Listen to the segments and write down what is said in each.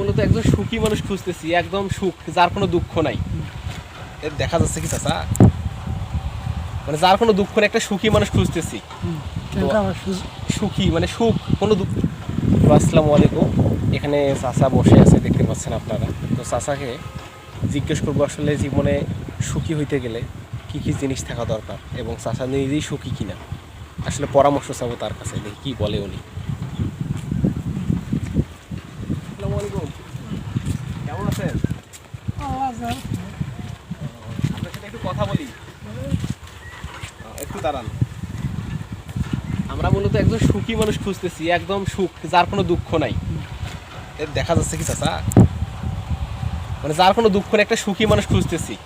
মূলত একজন সুখী মানুষ খুঁজতেছি একদম সুখ যার কোনো দুঃখ নাই। এর দেখা যাচ্ছে কি চাচা? মানে যার কোনো দুঃখ নেই একটা সুখী মানুষ খুঁজতেছি। সুখী। মানে সুখ কোনো দুঃখ তো আসসালামু আলাইকুম। এখানে চাচা বসে আছে দেখতে পাচ্ছেন আপনারা। তো চাচাকে জিজ্ঞেস করব আসলে জীবনে সুখী হইতে গেলে কি কি জিনিস থাকা দরকার এবং চাচা নিজেই সুখী কিনা। আসলে পরামর্শ চাবো তার কাছে দেখি কি বলে উনি। আসসালামু আলাইকুম। আপনার সাথে একটু কথা বলি। একটু দাঁড়ান। আমরা মূলত একজন সুখী মানুষ খুঁজতেছি একদম সুখ যার কোনো দুঃখ নাই। এর দেখা যাচ্ছে কি চাচা? মানে যার কোনো দুঃখ নেই একটা সুখী মানুষ খুঁজতেছি।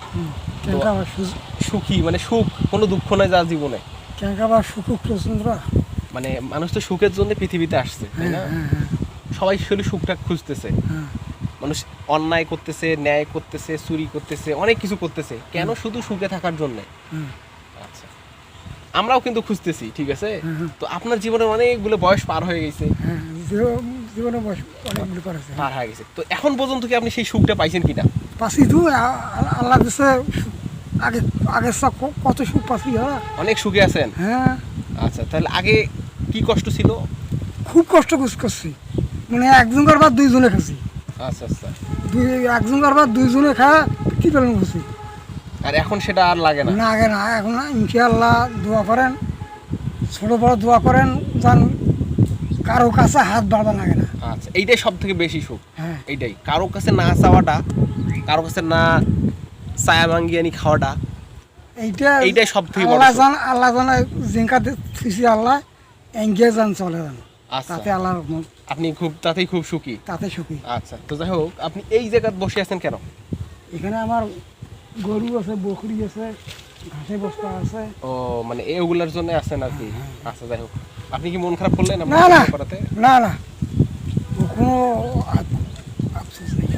সুখী মানে সুখ কোনো দুঃখ নাই যার জীবনে। মানে মানুষ তো সুখের জন্য পৃথিবীতে আসছে তাই না? হ্যাঁ হ্যাঁ। সবাই শুধু সুখটা খুঁজতেছে। হ্যাঁ। মানুষ অন্যায় করতেছে ন্যায় করতেছে চুরি করতেছে অনেক কিছু করতেছে। কেন শুধু সুখে থাকার জন্য? আচ্ছা। আমরাও কিন্তু খুঁজতেছি ঠিক আছে। তো আপনার জীবনের অনেকগুলো বয়স পার হয়ে গেছে। হ্যাঁ জীবনে বয়স অনেকগুলো করেছে পার হয়ে গেছে। তো এখন পর্যন্ত কি আপনি সেই সুখটা পাইছেন কিনা? পাশি তো আল্লাহ দিছে আগে আগে সব কত সুখ পাশি হ্যাঁ। অনেক সুখে আছেন? হ্যাঁ। আচ্ছা তাহলে আগে কি কষ্ট ছিল? খুব কষ্ট করছি- করছি। মানে একজন কারবার দুইজনে খাচ্ছি আচ্ছা আচ্ছা। দুই একজন কারবার দুইজনে খাওয়া কি আর এখন সেটা আর লাগে না? না না। এখন না ইনশাআল্লাহ দোয়া করেন ছোট বড় দোয়া করেন যান কারও কাছে হাত বাড়বা লাগে না। আচ্ছা এইটাই সব থেকে বেশি সুখ। হ্যাঁ। এইটাই। কারও কাছে না চাওয়াটা কারও কাছে না ভাঙ্গিয়ানি খাওয়াটা এইটা এইটাই সবথেকে বড় আল্লাহ। জান আল্লাহ জান জিঙ্কা দিছি আল্লাহ যান চলে যান। তাতে আল্লাহর রহমত, আপনি খুব তাতেই খুব সুখী? তাতে সুখী। আচ্ছা তো যাই হোক আপনি এই জায়গায় বসে আছেন কেন? এখানে আমার গরু আছে বকরি আছে ঘাসে বস্তা আছে। ও মানে এগুলার জন্য আছেন আর কি? আচ্ছা যাই হোক। আপনি কি মন খারাপ করলেন না, না। না না। কোনো আফসোস নেই।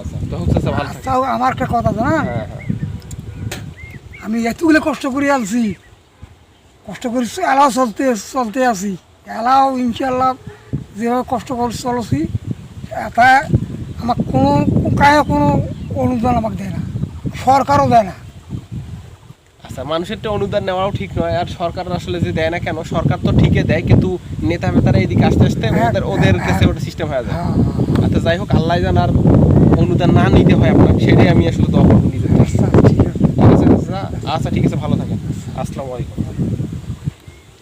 আচ্ছা তো হোক চাচা ভালো তাও আমার একটা কথা জানা হ্যাঁ হ্যাঁ। আমি এতগুলো কষ্ট করে আলছি কষ্ট করে চলতে চলতে আছি। এলাও ইনশাল্লাহ যেভাবে কষ্ট করে চলছি এটা আমার কোনো কায়ে কোনো অনুদান আমাকে দেয় না সরকারও দেয় না। আচ্ছা মানুষের তো অনুদান নেওয়াও ঠিক নয় আর সরকার আসলে যে দেয় না কেন সরকার তো ঠিকই দেয় কিন্তু নেতা মেতারা এদিকে আস্তে আস্তে হ্যাঁ, ওদের ওদের হ্যাঁ, কাছে ওটা সিস্টেম হয়ে যায়। হ্যাঁ, আচ্ছা যাই হোক আল্লাহ জান আর অনুদান না নিতে হয় আপনার সেটাই আমি আসলে দোয়া করব নিজের আচ্ছা চাচা? আচ্ছা ঠিক আছে ভালো থাকেন। আসসালামু আলাইকুম।